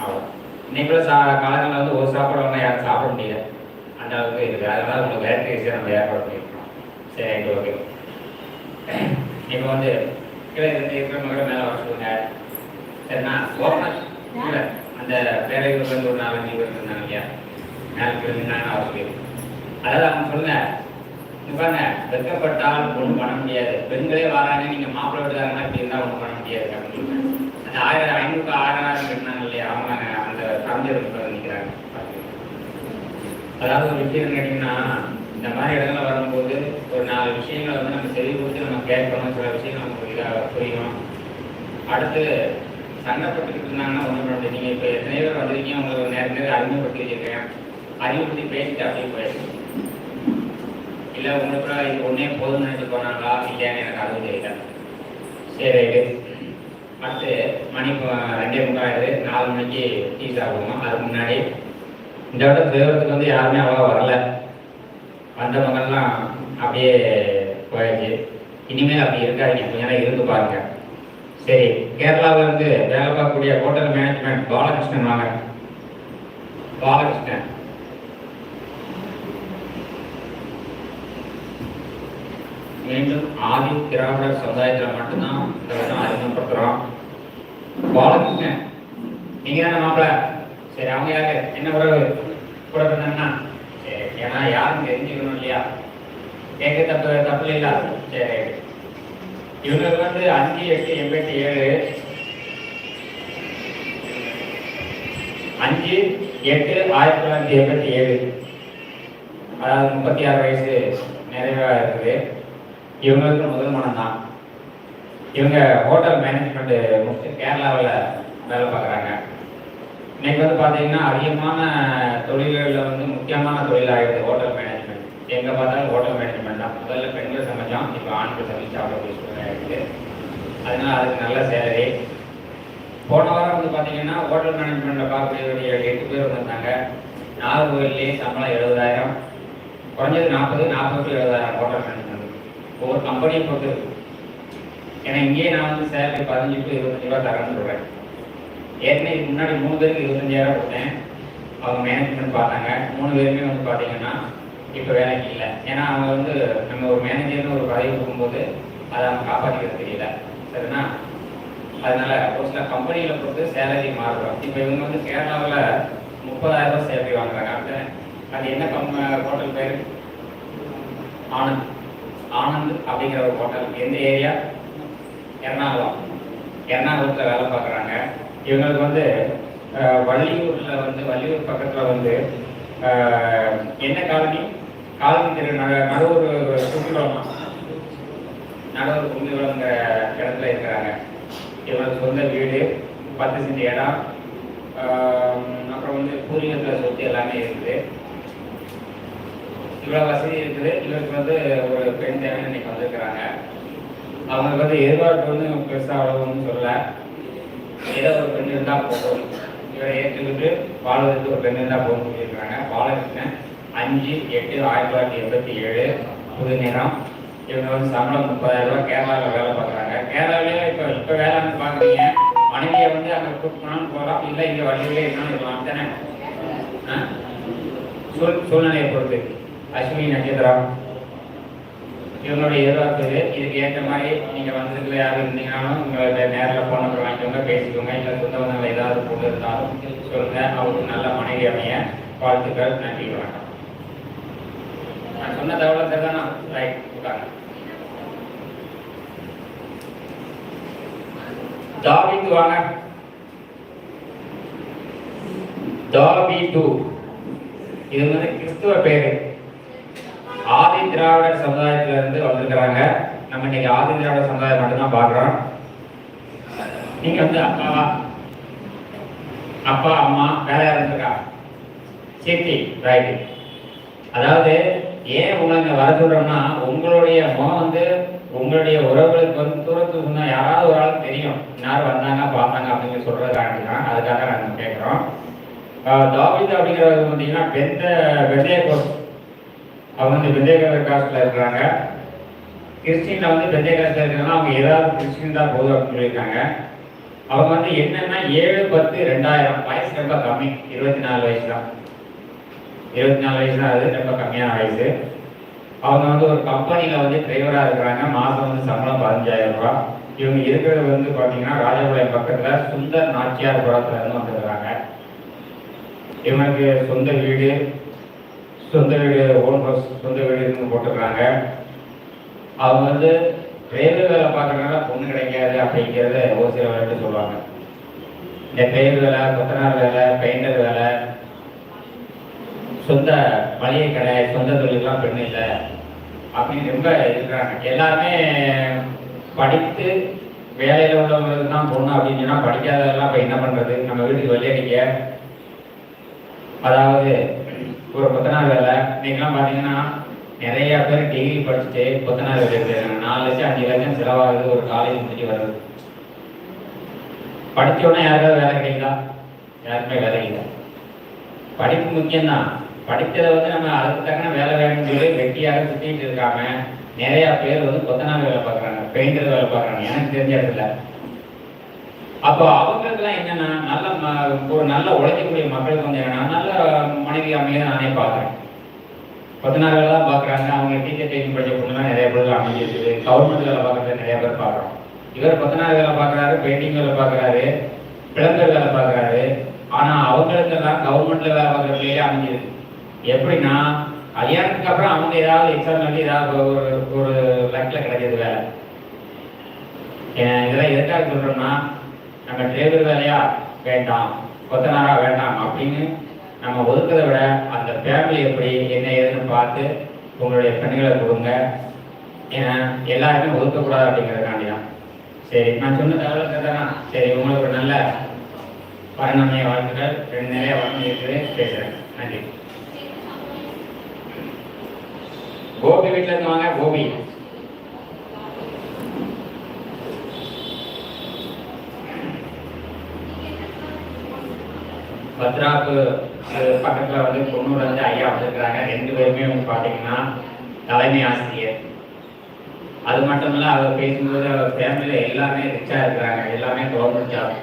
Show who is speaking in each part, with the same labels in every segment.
Speaker 1: ஆகும். இன்னைக்குள்ள சா காலங்களில் வந்து ஒரு சாப்பாடு வாங்க யாரும் சாப்பிட முடியல. அந்த அளவுக்கு இருக்குது அதனால உங்களுக்கு வேறு ஈஸியாக நம்ம ஏற்பாடு பண்ணியிருக்கோம் சரி ரைட்டு ஓகே. இப்போ வந்து கீழே இருந்து இருக்கிறவங்க மேலே வர சொல்லுங்க. சரிண்ணா? நான் இல்லை அந்த பேரையூர்ல வந்து ஒரு நாலஞ்சு பேர் இருந்தாங்க இல்லையா? மேலே கீழே அவர் சொல்லி அதாவது அவங்க சொல்லுங்க பாருங்க வெட்கப்பட்டால் ஒன்றும் பண்ண முடியாது. பெண்களே வராங்க நீங்க மாப்பிள்ளை விடுறாங்கன்னா இப்படி இருந்தால் ஒன்றும் பண்ண முடியாது அப்படின்னு சொல்லுங்க அந்த ஆயிரம் ஐநூறு ஆயிரம் கட்டினாங்க இல்லையா அதாவது ஒரு விஷயம் கேட்டிங்கன்னா இந்த மாதிரி இடத்துல வரும்போது ஒரு நாலு விஷயங்களை வந்து நம்ம செவி கொடுத்து நம்ம கேட்கணும் சில விஷயங்கள் நமக்கு இதாக புரியணும். அடுத்து சங்கப்பட்டுக்கிட்டு இருந்தாங்கன்னா ஒன்றும் பண்ண முடியாது. நீங்கள் இப்போ எத்தனை பேர் வந்திருக்கீங்க உங்களுக்கு நேரம் நேரம் அறிமுகப்படுத்தி வச்சிருக்கேன் அறிமுகப்படுத்தி பேசிட்டு அப்படியே போயிடுச்சு இல்லை உங்களுக்கு இது ஒன்றே போதும்னு நினச்சி போனாங்களா இல்லையான்னு எனக்கு அதுவும் தெரியல. சரி ரைட்டு. பத்து மணி ரெண்டே முக்காயிடுது நாலு மணிக்கு டீ சாப்பிடுவோம். அதுக்கு முன்னாடி இந்த விட தேவத்துக்கு வந்து யாருமே அவ்வளோ வரல. வந்தவங்கெல்லாம் அப்படியே போயாச்சு. இனிமேல் அப்படி இருக்காதிங்க. ஏன்னா இருந்து பாருங்க. சரி கேரளாவில் இருந்து வேலை பார்க்கக்கூடிய ஹோட்டல் மேனேஜ்மெண்ட் பாலகிருஷ்ணன் வாங்க. பாலகிருஷ்ணன். மீண்டும் ஆதி திராவிட சமுதாயத்தில் மட்டும்தான் இந்த வருஷம் அறிமுகப்படுத்துகிறோம் பாலகிருஷ்ணன் நீங்க தானே மாப்பிள்ள சரி அவங்க யாரு? என்ன உறவு? கூட பிறந்தா சரி ஏன்னா யாரும் தெரிஞ்சுக்கணும் இல்லையா? கேட்க தப்பு தப்பு இல்லையா சரி. இவங்களுக்கு வந்து அஞ்சு எட்டு எண்பத்தி ஏழு. அஞ்சு எட்டு ஆயிரத்தி தொள்ளாயிரத்தி எண்பத்தி ஏழு. அதாவது முப்பத்தி ஆறு வயசு நிறைவா இருக்குது. இவங்களுக்கு முதல் மனம் தான். இவங்க ஹோட்டல் மேனேஜ்மெண்ட் முடிச்சு கேரளாவில் வேலை பார்க்குறாங்க. இன்னைக்கு வந்து பார்த்தீங்கன்னா அதிகமான தொழில்களில் வந்து முக்கியமான தொழிலாகிறது ஹோட்டல் மேனேஜ்மெண்ட் எங்கே பார்த்தாலும் ஹோட்டல் மேனேஜ்மெண்ட் தான். முதல்ல பெண்கள் சமைச்சோம் இப்போ ஆண்கள் சமைச்சு சாப்பிடக்கூடிய சூழ்நிலை இருக்குது அதனால அதுக்கு நல்ல சேலரி. போன வாரம் வந்து பார்த்தீங்கன்னா ஹோட்டல் மேனேஜ்மெண்ட்டில் பார்க்கக்கூடிய எட்டு பேர் வந்திருந்தாங்க. நாகர்கோவிலே சம்பளம் எழுபதாயிரம். குறைஞ்சது நாற்பது நாற்பது எழுபதாயிரம் ஹோட்டல் மேனேஜ்மெண்ட் ஒவ்வொரு கம்பெனியை பொறுத்து இருக்கு. ஏன்னா இங்கேயே நான் வந்து சேலரி பதினஞ்சு டு இருபத்தஞ்சு ரூபா தரேன்னு சொல்கிறேன் ஏற்கனவே இதுக்கு முன்னாடி மூணு பேருக்கு இருபத்தஞ்சாயிரம் கொடுத்தேன். அவங்க மேனேஜ்மெண்ட் பார்த்தாங்க. மூணு பேருமே வந்து பார்த்தீங்கன்னா இப்போ வேலைக்கு இல்லை. ஏன்னா அவங்க வந்து நம்ம ஒரு மேனேஜர்னு ஒரு பதவி கொடுக்கும்போது அதை அவங்க காப்பாற்றிக்கிறது தெரியல. சரிண்ணா? அதனால ஒரு சில கம்பெனிகளை பொறுத்து சேலரி மாறுறோம் இப்போ இவங்க வந்து கேரளாவில் முப்பதாயிரம் ரூபாய் சேலரி வாங்குறாங்க. அது என்ன கம் ஹோட்டல் பேர்? ஆனந்த். ஆனந்த் அப்படிங்கிற ஒரு ஹோட்டல் எந்த ஏரியா எர்ணாகுளம். எர்ணாகுளத்தில் வேலை பார்க்குறாங்க. இவங்களுக்கு வந்து வள்ளியூரில் வந்து வள்ளியூர் பக்கத்தில் வந்து என்ன காலனி? காலனி திரு நட நடுவூர் கும்பிகுளமா நடுவூர் கும்பிகுளங்கிற இடத்துல இருக்கிறாங்க. இவங்களுக்கு சொந்த வீடு பத்து சென்ட் இடம். அப்புறம் வந்து பூர்வீகத்தில் சொத்து எல்லாமே இருக்குது. இவ்வளோ வசதி இருக்குது இவருக்கு வந்து ஒரு பெண் தேவை இன்னைக்கு வந்திருக்கிறாங்க. அவங்களுக்கு வந்து எதிர்பார்ப்பு வந்து பெருசாக அவ்வளோன்னு சொல்லலை. ஏதோ ஒரு பெண் இருந்தால் போதும். இவரை ஏற்றுக்கிட்டு வாழ்வதற்கு ஒரு பெண் இருந்தால் போகணும்னு சொல்லியிருக்காங்க பாலகிருஷ்ணன் அஞ்சு எட்டு ஆயிரத்தி தொள்ளாயிரத்தி எண்பத்தி ஏழு புது நேரம் இவங்க வந்து சம்பளம் முப்பதாயிரம் ரூபாய் கேரளாவில் வேலை பார்க்குறாங்க. கேரளாவிலேயே இப்போ இப்போ வேலை வந்து பார்க்குறீங்க. மனைவியை வந்து அங்கே கூப்பிட்டு போகலாம். இல்லை இங்கே வழியிலே இருந்தாலும் இருக்கலாம். தானே? ஆ? சூழ் சூழ்நிலையை பொறுத்து. அஸ்வினி நட்சத்திரம். இவங்களுடைய எதிர்பார்ப்பு இதுக்கு ஏற்ற மாதிரி நீங்கள் வந்ததுல யாரும் இருந்தீங்கனாலும் உங்களை நேரில் போன நம்பர் வாங்கிக்கோங்க பேசிக்கோங்க. இல்லை சொந்த பந்தங்கள் ஏதாவது கொண்டு இருந்தாலும் சொல்லுங்கள் அவருக்கு நல்ல மனைவி அமைய வாழ்த்துக்கள். நன்றி வணக்கம். நான் சொன்ன தகவல் சரிதானா ரைட் உட்காங்க தாவித்து வாங்க. தாவிது இது வந்து கிறிஸ்துவ பேரு. ஆதி திராவிட சமுதாயத்துல இருந்து வந்திருக்கிறாங்க. நம்ம இன்னைக்கு ஆதி திராவிட சமுதாயம் மட்டும்தான் பாக்குறோம் நீங்க வந்து அப்பாவா அப்பா அம்மா வேற யாரும் இருக்கா சித்தி ரைட்டு. அதாவது ஏன் உங்களை இங்க வர சொல்றோம்னா உங்களுடைய முகம் வந்து உங்களுடைய உறவுகளுக்கு வந்து தூரத்துக்கு சொன்னா யாராவது ஒரு ஆள் தெரியும். யார் வந்தாங்க பார்த்தாங்க அப்படின்னு சொல்றதுக்காக தான் அதுக்காக நாங்கள் கேட்குறோம் தாவித் அப்படிங்கிறது பார்த்தீங்கன்னா பெந்த வெந்தய அவங்க வந்து பெந்தேகர் காஸ்ட்ல இருக்கிறாங்க. கிறிஸ்டின்ல வந்து பெந்தே காஸ்ட்ல அவங்க ஏதாவது கிறிஸ்டின் தான் போதும் அப்படின்னு சொல்லியிருக்காங்க. அவங்க வந்து என்னன்னா ஏழு பத்து ரெண்டாயிரம் வயசு ரொம்ப கம்மி. இருபத்தி நாலு வயசு தான். இருபத்தி நாலு வயசு தான் அது ரொம்ப கம்மியான வயசு. அவங்க வந்து ஒரு கம்பெனியில் வந்து டிரைவராக இருக்கிறாங்க. மாதம் வந்து சம்பளம் பதினஞ்சாயிரம் ரூபா. இவங்க இருக்கிறது வந்து பார்த்தீங்கன்னா ராஜபாளையம் பக்கத்தில் சுந்தர் நாச்சியார் புறத்துல இருந்து வந்துருக்காங்க இவனுக்கு சொந்த வீடு சொந்த வீடு ஓன் ஹவுஸ் சொந்த வீடுன்னு போட்டுருக்காங்க அவங்க வந்து ரயில்வே வேலை பார்க்கறதுனால பொண்ணு கிடைக்காது அப்படிங்கிறத ஒரு சில பேர்கிட்ட சொல்லுவாங்க. இந்த பெயர் வேலை கொத்தனார் வேலை பெயிண்டர் வேலை சொந்த மளிகை கடை சொந்த தொழிலெலாம் பெண்ணு இல்லை அப்படின்னு ரொம்ப இருக்கிறாங்க. எல்லாருமே படித்து வேலையில் உள்ளவங்களுக்கு தான் பொண்ணு அப்படின்னு சொன்னால் படிக்காததெல்லாம் இப்போ என்ன பண்ணுறது நம்ம வீட்டுக்கு வெள்ளையடிக்க அதாவது ஒரு கொத்தனார் வேலை இன்னைக்கெல்லாம் பார்த்தீங்கன்னா நிறைய பேர் டிகிரி படிச்சுட்டு கொத்தனார் வேலை செய்கிறாங்க நாலு லட்சம் அஞ்சு லட்சம் செலவாகுது ஒரு காலேஜ் முடிச்சு வருது படிச்ச உடனே யாருக்காவது வேலை கிடைக்குதா? யாருக்குமே வேலை கிடைக்குதா படிப்பு முக்கியம்தான். படித்ததை வந்து நம்ம அதுக்கு தக்கன வேலை வேணும்னு சொல்லி வெட்டியாக சுற்றிட்டு இருக்காம நிறைய பேர் வந்து கொத்தனார் வேலை பார்க்குறாங்க பெயிண்டர் வேலை பார்க்குறாங்க. எனக்கு தெரிஞ்ச இடத்துல. அப்போ அவங்களுக்குலாம் என்னன்னா நல்ல ம- ஒரு நல்ல உழைக்கக்கூடிய மக்களுக்கு வந்து என்னன்னா நல்ல மனைவி அமைய நானே பார்க்குறேன் கொத்தனார் வேலை தான் பார்க்குறாங்க அவங்க டீச்சர் ட்ரைனிங் படித்த பொண்ணுலாம் நிறைய பேர் அமைஞ்சிருக்குது கவர்மெண்ட் வேலை பார்க்குறது நிறைய பேர் பார்க்குறோம் இவர் கொத்தனார் வேலை பார்க்குறாரு பெயிண்டிங் வேலை பார்க்குறாரு பிளம்பர் வேலை பார்க்குறாரு ஆனால் அவங்களுக்கெல்லாம் கவர்மெண்ட்ல வேலை பார்க்குற பிள்ளையே அமைஞ்சிருக்கு. எப்படின்னா கல்யாணத்துக்கு அப்புறம் அவங்க ஏதாவது எக்ஸாம் பண்ணி ஏதாவது ஒரு ஒரு லக்கில் கிடைக்கிறது வேலை. இதெல்லாம் எதுக்காக சொல்கிறோம்னா நம்ம டிரைவர் வேலையா? வேண்டாம். கொத்தனாரா? வேண்டாம். அப்படின்னு நம்ம ஒதுக்கிறத விட அந்த ஃபேமிலி எப்படி என்ன ஏதுன்னு பார்த்து உங்களுடைய பெண்களை கொடுங்க. ஏன்னா எல்லாருமே ஒதுக்கக்கூடாது அப்படிங்கிறதுக்காண்டி தான் சரி நான் சொன்ன தகவல் தானா சரி உங்களுக்கு ஒரு நல்ல பரிணாமைய வாழ்த்துக்கள். ரெண்டு நிறைய வளர்ந்து இருக்குது. பேசுகிறேன் நன்றி. கோபி வீட்டில் இருந்து வாங்க. கோபி. பத்ராப்பு அது வந்து பொண்ணூர் வந்து ஐயா வந்திருக்கிறாங்க. ரெண்டு பேருமே வந்து பார்த்தீங்கன்னா தலைமை ஆசிரியர். அது மட்டும் இல்லை அவர் பேசும்போது அவர் ஃபேமிலியில் எல்லாமே ரிச்சாக இருக்கிறாங்க. எல்லாமே கவர்மெண்ட் ஜாப்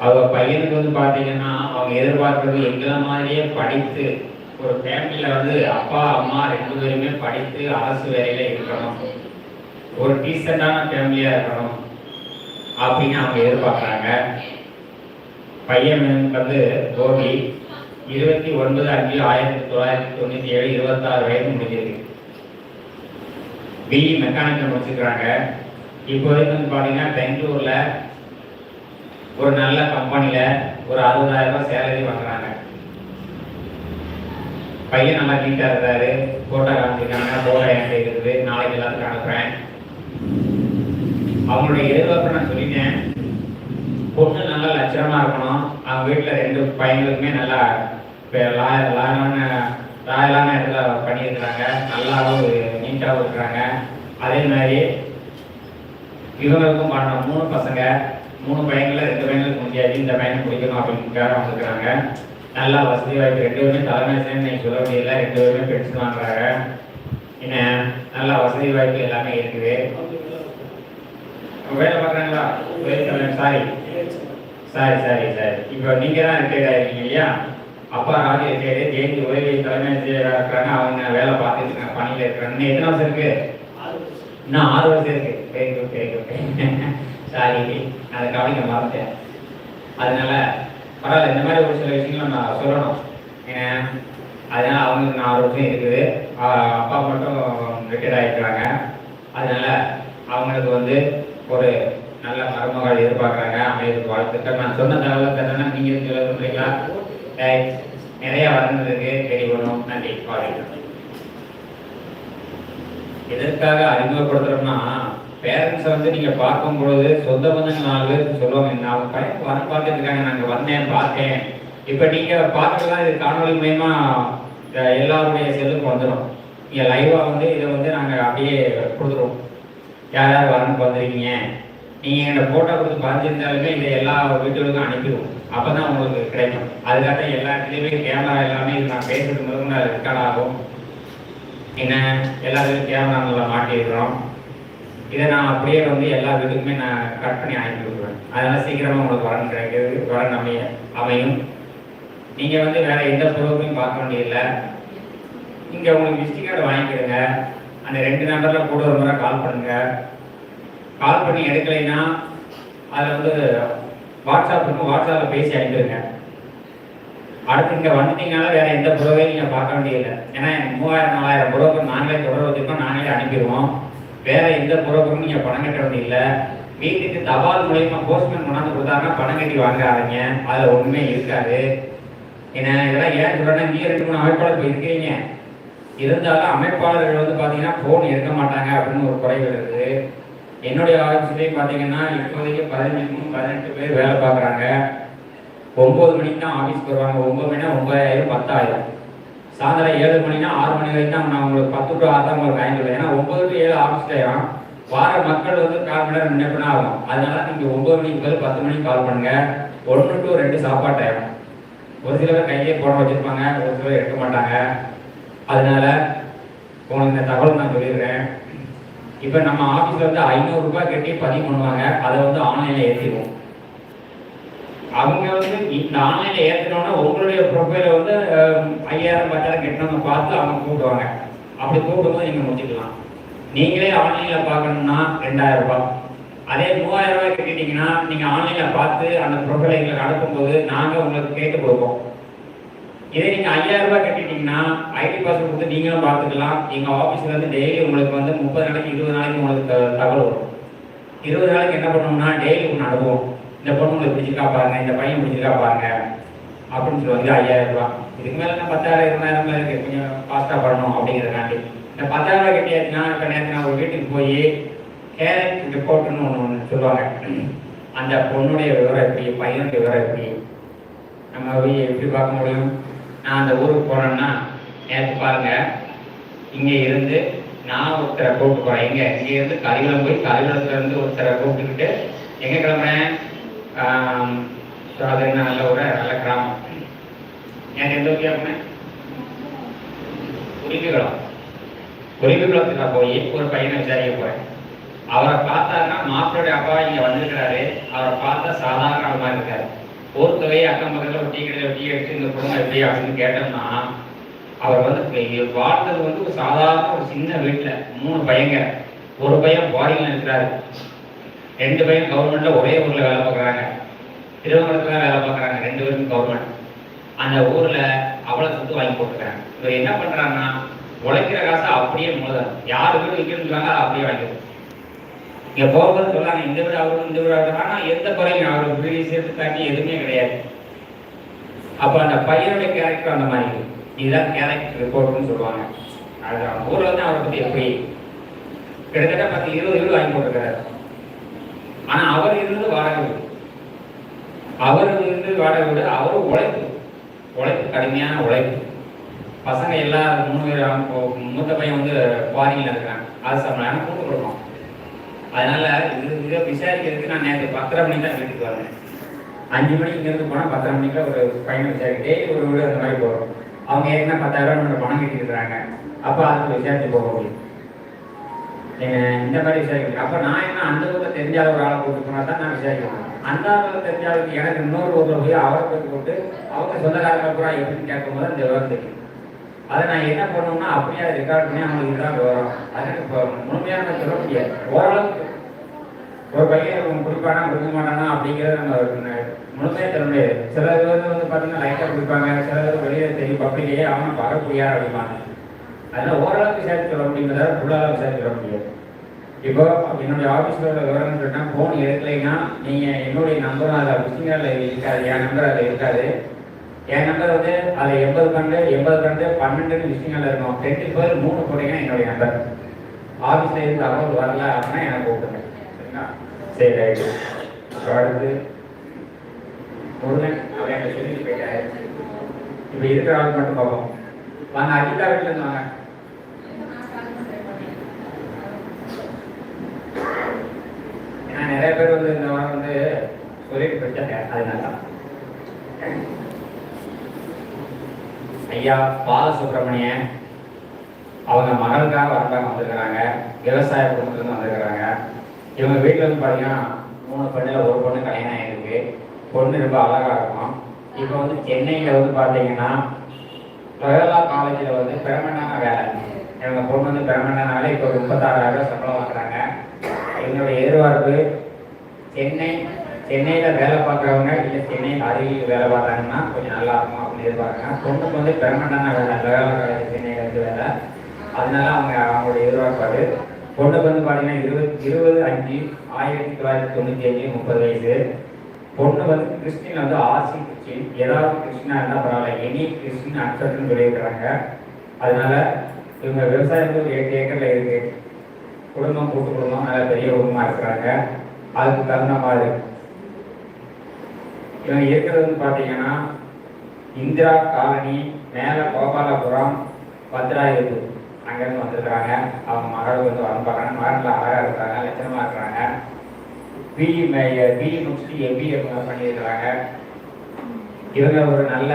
Speaker 1: அவங்க பையனுக்கு வந்து பார்த்தீங்கன்னா அவங்க எதிர்பார்க்கறது எங்களை மாதிரியே படித்து ஒரு ஃபேமிலியில் வந்து அப்பா அம்மா ரெண்டு பேருமே படித்து அரசு வேலையில் இருக்கணும். ஒரு டீசெண்டான ஃபேமிலியாக இருக்கணும். அப்படின்னு அவங்க எதிர்பார்க்குறாங்க. பையன் வந்து கோபி இருபத்தி ஒன்பது அஞ்சு ஆயிரத்தி தொள்ளாயிரத்தி தொண்ணூத்தி ஏழு இருபத்தாறு வயது முடிஞ்சிருக்கு பிஇ மெக்கானிக்கல் முடிச்சிருக்கிறாங்க. இப்போதைக்கு வந்து பார்த்தீங்கன்னா பெங்களூர்ல ஒரு நல்ல கம்பெனியில் ஒரு அறுபதாயிரம் ரூபாய் சேலரி வாங்குறாங்க. பையன் நல்லா நீட்டா இருக்காரு. போட்டோ காமிச்சிருக்காங்க. போட்டோ என்கிட்ட இருக்குது. நாளைக்கு எல்லாத்துக்கும் அனுப்புறேன். அவங்களுடைய எதிர்பார்ப்பு நான் சொல்லிட்டேன். பொண்ணு நல்லா லட்சணமா இருக்கணும். அவங்க வீட்டில் ரெண்டு பையங்களுக்குமே நல்லா லாயலான ராயலான இடத்துல பண்ணியிருக்கிறாங்க. நல்லாவும் நீட்டாகவும் இருக்கிறாங்க. அதே மாதிரி இவங்களுக்கும் பண்ணணும் மூணு பசங்க மூணு பையன்கள ரெண்டு பையங்களுக்கு முடியாது. இந்த பையனை பிடிக்கணும் அப்படின்னுக்காக வந்துருக்குறாங்க நல்லா வசதி வாய்ப்பு. ரெண்டு பேருமே தலைமை சேர்ந்து சொல்ல முடியல. ரெண்டு பேருமே பென்ஷன் வாங்குறாங்க. என்ன? நல்லா வசதி வாய்ப்பு எல்லாமே இருக்குது. வேலை பார்க்குறாங்களா? சாரி சரி சரி சரி. இப்போ நீங்க தான் ரிட்டையர்ட் ஆயிருக்கீங்க இல்லையா? அப்பா ராஜி ரிட்டையர்டு ஜெயந்தி உதவி தலைமை இருக்காங்க. அவங்க வேலை பார்த்துட்டு இருக்காங்க பணியில் இருக்கிறாங்க இன்னும் எத்தனை வருஷம் இருக்கு? இன்னும் ஆறு வருஷம் இருக்கு. குட் வெரி குட் சாரி அதை கவனிக்க மறந்துட்டேன். அதனால பரவாயில்ல. இந்த மாதிரி ஒரு சில விஷயங்கள் நம்ம சொல்லணும். அதனால அவங்களுக்கு நாலு வருஷம் இருக்குது. அப்பா மட்டும் ரிட்டையர்ட் ஆகிருக்கிறாங்க அதனால அவங்களுக்கு வந்து ஒரு நல்ல மருமகள் எதிர்பார்க்குறாங்க அமையதுக்கு வாழ்த்துக்கள் நான் சொன்ன தகவல் என்னன்னா நீங்க சொல்ல சொல்றீங்களா? Right. நிறைய வளர்ந்ததுக்கு தெரியணும் நன்றி. வாழ்க்கை எதற்காக அறிமுகப்படுத்துறோம்னா பேரண்ட்ஸை வந்து நீங்க பார்க்கும் பொழுது சொந்த பந்தங்கள் நாலு பேர் சொல்லுவாங்க. அவங்க பையன் வர பார்த்துட்டு இருக்காங்க. நாங்க வந்தேன் பார்த்தேன். இப்ப நீங்க பார்த்துக்கலாம் இது காணொலி மூலயமா அஹ், எல்லாருடைய செல்லுக்கு வந்துடும் நீங்க லைவாக வந்து இதை வந்து நாங்க அப்படியே கொடுத்துருவோம். யார் யார் வரணுக்கு வந்துருக்கீங்க நீங்க எங்களை போட்டோ கொடுத்து பதிஞ்சிருந்தாலுமே இதை எல்லா வீட்டுகளுக்கும் அனுப்பிடுவோம். அப்பதான் உங்களுக்கு கிடைக்கும் அதுக்காக எல்லா இடத்துலையுமே கேமரா எல்லாமே இது நான் பேசுறது முதல்ல ரெக்கார்ட் ஆகும். என்ன? எல்லாத்துக்கும் கேமரா நல்லா மாட்டிடுறோம். இதை நான் அப்படியே வந்து எல்லா வீட்டுக்குமே நான் கட் பண்ணி அனுப்பி விடுவேன் அதனால சீக்கிரமாக உங்களுக்கு வரன் கிடைக்கிறது வரன் அமைய அமையும். நீங்கள் வந்து வேற எந்த பொருளையும் பார்க்க வேண்டியதில்லை. இங்கே உங்களுக்கு விசிட்டிங் கார்டு வாங்கிக்கிடுங்க. அந்த ரெண்டு நம்பரில் கூட ஒரு முறை கால் பண்ணுங்க. கால் பண்ணி எடுக்கலைன்னா அதில் வந்து வாட்ஸ்அப் இருக்கும் வாட்ஸ்அப்பில் பேசி அனுப்பிடுங்க. அடுத்து இங்கே வந்துட்டீங்கன்னா வேறு எந்த புரோவையும் நீங்கள் பார்க்க வேண்டியதில்லை. ஏன்னா எனக்கு மூவாயிரம் நாலாயிரம் புரோக்கர் நாங்களே தொடர்பு வச்சுருக்கோம் நாங்களே அனுப்பிடுவோம். வேறு எந்த புரோக்கரும் நீங்கள் பணம் கட்ட வேண்டியதில்லை. வீட்டுக்கு தபால் மூலயமா போஸ்ட்மேன் கொண்டாந்து கொடுத்தாங்கன்னா பணம் கட்டி வாங்காதீங்க. அதில் ஒன்றுமே இருக்காது. ஏன்னா இதெல்லாம் ஏன் சொல்கிறேன்னா நீங்கள் ரெண்டு மூணு அமைப்பாளர் இப்போ இருந்தாலும் அமைப்பாளர்கள் வந்து பார்த்தீங்கன்னா ஃபோன் எடுக்க மாட்டாங்க அப்படின்னு ஒரு குறைவு இருக்குது என்னுடைய ஆஃபீஸ்லேயே பார்த்தீங்கன்னா இப்போதைக்கு பதினஞ்சு மூணு பதினெட்டு பேர் வேலை பார்க்குறாங்க. ஒம்பது மணிக்கு தான் ஆஃபீஸ்க்கு வருவாங்க. ஒம்பது மணினா ஒம்பதாயிரம் பத்தாயிரம். சாயந்தரம் ஏழு மணினா ஆறு மணி வரைக்கும் தான் நான் உங்களுக்கு பத்து டு ஆறு தான் உங்களுக்கு வாங்கி ஏன்னா ஒம்பது டு ஏழு ஆஃபீஸ் டைம் வார மக்கள் வந்து கால் மணி நேரம் ஆகும். அதனால நீங்கள் ஒம்பது மணிக்கு பதில் பத்து மணிக்கு கால் பண்ணுங்க. ஒன்று டு ரெண்டு சாப்பாடு டைம் ஒரு சில பேர் கையிலே போட வச்சிருப்பாங்க. ஒரு சிலர் எடுக்க மாட்டாங்க. அதனால உங்களுக்கு இந்த தகவல் நான் சொல்லிடுறேன். இப்போ நம்ம ஆஃபீஸில் வந்து ஐநூறுரூபா கட்டி பதிவு பண்ணுவாங்க. அதை வந்து ஆன்லைனில் ஏற்றிடுவோம் அவங்க வந்து இந்த ஆன்லைனில் ஏற்றினோன்னா உங்களுடைய ப்ரொஃபைலை வந்து ஐயாயிரம் பத்தாயிரம் கட்டினவங்க பார்த்து அவங்க கூப்பிடுவாங்க. அப்படி கூப்பிடும்போது நீங்கள் முடிச்சுக்கலாம். நீங்களே ஆன்லைனில் பார்க்கணும்னா ரெண்டாயிரம் ரூபாய். அதே மூவாயிரம் ரூபாய் கட்டிட்டீங்கன்னா நீங்கள் ஆன்லைனில் பார்த்து அந்த ப்ரொஃபைலை எங்களுக்கு அனுப்பும்போது நாங்கள் உங்களுக்கு கேட்டு கொடுப்போம். இதே நீங்கள் ஐயாயிரம் ரூபாய் கட்டிட்டீங்கன்னா ஐடி பாஸ்வேர்ட் கொடுத்து நீங்களும் பார்த்துக்கலாம். எங்கள் ஆஃபீஸில் இருந்து டெய்லி உங்களுக்கு வந்து முப்பது நாளைக்கு இருபது நாளைக்கு உங்களுக்கு தகவல் வரும். இருபது நாளைக்கு என்ன பண்ணுவோம்னா டெய்லி ஒன்று அனுபவம் இந்த பொண்ணு உங்களுக்கு பிடிச்சிருக்கா பாருங்க இந்த பையன் பிடிச்சிருக்கா பாருங்க அப்படின்னு சொல்லுவாங்க ஐயாயிரம் ரூபாய். இதுக்கு மேலே என்ன பத்தாயிரம் இருபதாயிரம் மேலே இருக்கு. கொஞ்சம் ஃபாஸ்ட்டாக பண்ணணும் அப்படிங்கிறதுனாண்டி இந்த பத்தாயிரம் ரூபாய் கட்டியாச்சுன்னா இப்போ நேற்று நான் ஒரு வீட்டுக்கு போய் கேரட் ரிப்போர்ட்னு ஒன்று ஒன்று சொல்லுவாங்க. அந்த பொண்ணுடைய விவரம் எப்படி பையனுடைய விவரம் எப்படி? நம்ம போய் எப்படி பார்க்க முடியும்? நான் அந்த ஊருக்கு போனேன்னா நேற்று பாருங்க இங்கே இருந்து நான் ஒருத்தரை கூப்பிட்டு போகிறேன் எங்கே? இங்கே இருந்து கரிகுளம் போய் கரிகுளத்துல இருந்து ஒருத்தரை கூப்பிட்டுக்கிட்டு எங்கே கிளம்புறேன் அது என்ன நல்ல ஒரு நல்ல கிராமம். எனக்கு எந்த ஊர் கிளம்புனேன் உரிமைகுளம் உரிமைகுளத்தில் போய் ஒரு பையனை விசாரிக்க போகிறேன் அவரை பார்த்தாருன்னா மாப்பிளோடைய அப்பா இங்கே வந்திருக்கிறாரு. அவரை பார்த்தா சாதாரண மாதிரி இருக்காரு. ஒரு தொகையை அக்கம் பக்கத்தில் ஒரு டீ கடையில் டீ அடிச்சு இந்த குடும்பம் எப்படி அப்படின்னு கேட்டோம்னா அவர் வந்து வாழ்ந்தது வந்து ஒரு சாதாரண ஒரு சின்ன வீட்டில் மூணு பையங்க. ஒரு பையன் பாரியில் இருக்கிறாரு. ரெண்டு பையன் கவர்மெண்ட்ல ஒரே ஊர்ல வேலை பார்க்குறாங்க. திருவங்கலத்துல வேலை பார்க்குறாங்க ரெண்டு பேரும் கவர்மெண்ட் அந்த ஊர்ல அவ்வளோ சொத்து வாங்கி போட்டுருக்காங்க இவர் என்ன பண்றாங்கன்னா உழைக்கிற காசை அப்படியே மூலதனம். யார் வீடு விற்கணும்னு அப்படியே வாங்கிடுவோம் இங்கே போகும்போது சொல்லாங்க இந்த வீடு அவரும் இந்த வீடு அவரும் ஆனால் எந்த குறையும் அவருக்கு வீடு சேர்த்து தாண்டி எதுவுமே கிடையாது. அப்போ அந்த பையனுடைய கேரக்டர் அந்த மாதிரி. இதுதான் கேரக்டர் ரிப்போர்ட்னு சொல்லுவாங்க. அது அவங்க ஊரில் வந்து அவரை பற்றி எப்படி? கிட்டத்தட்ட பத்து இருபது வீடு வாங்கி போட்டிருக்காரு ஆனால் அவர் இருந்து வாடகை வீடு. அவர் இருந்து வாடகை வீடு அவரும் உழைப்பு. உழைப்பு கடுமையான உழைப்பு. பசங்க எல்லா மூணு பேர் மூத்த பையன் வந்து ஃபாரின்ல இருக்கிறாங்க அது சம்பளம் கூட்டு கொடுப்போம் அதனால இது இதை விசாரிக்கிறதுக்கு நான் நேற்று பத்தரை மணி தான் வீட்டுக்கு வரேன் அஞ்சு மணிக்கு இங்கிருந்து போனால் பத்தரை மணிக்கு ஒரு பையனை விசாரிக்கிட்டே ஒரு வீடு அந்த மாதிரி போகிறோம் அவங்க ஏற்கனவே பத்தாயிரம் ரூபாய் பணம் கட்டியிருக்கிறாங்க அப்போ அதுக்கு விசாரிச்சு போக முடியும் இந்த மாதிரி விசாரிக்க அப்போ நான் என்ன அந்த ஊரில் தெரிஞ்ச ஒரு ஆளை கூட்டு போனால் தான் நான் விசாரிக்கிறேன் அந்த அளவுக்கு தெரிஞ்ச அளவுக்கு எனக்கு இன்னொரு ஊரில் போய் அவரை போய் போட்டு அவங்க சொந்தக்காரங்க கூட எப்படின்னு கேட்கும்போது அந்த விவரம் தெரியும். அதை நான் என்ன பண்ணணும்னா அப்படியே அதை ரெக்கார்ட் பண்ணி அவங்களுக்கு தான் வரும் அது இப்போ முழுமையாக சொல்ல முடியாது. ஓரளவுக்கு. ஒரு பையன் இவன் குடிப்பானா குடிக்க மாட்டானா அப்படிங்கிறத நம்ம முழுமையாக தர முடியாது. சில பேர் வந்து பார்த்தீங்கன்னா லைட்டாக குடிப்பாங்க சில பேர் வெளியே தெரியும் பப்ளிக்கையே அவன் பகக்கூடியார் அப்படிம்பாங்க. அதனால் ஓரளவுக்கு சேர்த்து சொல்ல முடியுங்கிறத ஃபுல்லாக சேர்த்து சொல்ல முடியாது. இப்போ என்னுடைய ஆஃபீஸில் உள்ள விவரம் சொன்னால் ஃபோன் எடுக்கலைன்னா நீங்கள் என்னுடைய நம்பரும் அதில் புஸ்டிங்கில் இருக்காது என் நம்பர் அதில் இருக்காது. என் நம்பர் வந்து அதில் எண்பது கண்டு எண்பது கண்டு பன்னெண்டுன்னு விஸ்டிங்கில் இருக்கும். ரெண்டு பேர் மூணு போட்டீங்கன்னா என்னுடைய நம்பர் ஆஃபீஸில் இருந்து அமௌண்ட் வரல அப்படின்னா எனக்கு கூப்பிடுங்க. சரிங்களா? சரி ரைட்டு அடுத்து முருகன் அவன் போயிட்டாரு இப்போ இருக்கிற ஆள் மட்டும் பார்ப்போம். வாங்க அஜிதா வீட்டில் வாங்க. நிறைய பேர் வந்து இந்த வாரம் வந்து சொல்லிட்டு போயிட்டாங்க. அதனால தான். ஐயா பாலசுப்ரமணியன் அவங்க மகளுக்காக வரப்பாங்க வந்திருக்கிறாங்க. விவசாய குடும்பத்துலேருந்து வந்திருக்கிறாங்க. இவங்க வீட்டில் வந்து பார்த்தீங்கன்னா மூணு பெண்ணில் ஒரு பொண்ணு கல்யாணம் ஆகிருக்கு பொண்ணு ரொம்ப அழகாக இருக்கும். இப்போ வந்து சென்னையில் வந்து பார்த்தீங்கன்னா லயோலா காலேஜில் வந்து பெர்மனண்டான வேலை. இவங்க பொண்ணு வந்து பெர்மனண்டானாலே இப்போ முப்பத்தாறாயிரம் சம்பளம் வாங்குறாங்க. என்னுடைய எதிர்பார்ப்பு சென்னை சென்னையில் வேலை பார்க்குறவங்க இல்லை சென்னையில் அருகில் வேலை பார்த்தாங்கன்னா கொஞ்சம் நல்லாயிருக்கும் இருக்கும் பொண்ணுக்கு வந்து பெர்மனண்டான வேலை லயோலா காலேஜ் வேலை. அதனால அவங்க அவங்களுடைய எதிர்பார்ப்பாடு. பொண்ணுக்கு வந்து பார்த்தீங்கன்னா இருபது இருபது அஞ்சு ஆயிரத்தி தொள்ளாயிரத்தி தொண்ணூற்றி அஞ்சு முப்பது வயசு. பொண்ணு வந்து கிறிஸ்டின் வந்து ஆர்சி கிறிஸ்டின். ஏதாவது கிறிஸ்டினா இருந்தால் பரவாயில்ல எனி கிறிஸ்டின் அக்செப்ட்னு சொல்லியிருக்கிறாங்க. அதனால இவங்க விவசாயத்துக்கு ஒரு எட்டு ஏக்கர்ல இருக்கு. குடும்பம் கூட்டு குடும்பம் நல்லா பெரிய குடும்பமா இருக்கிறாங்க. அதுக்கு தகுந்த மாதிரி இவங்க இருக்கிறது வந்து பார்த்தீங்கன்னா இந்திரா காலனி மேல கோபாலபுரம் பத்ராயுது அங்கேருந்து வந்திருக்கிறாங்க. அவங்க மகள் வந்து வரம் பார்க்குறாங்க. மகன்ல அழகா இருக்கிறாங்க லட்சணமா இருக்கிறாங்க பிஇ பிஇ முடிச்சுட்டு எம்பிஏ பண்ணியிருக்கிறாங்க. இவங்க ஒரு நல்ல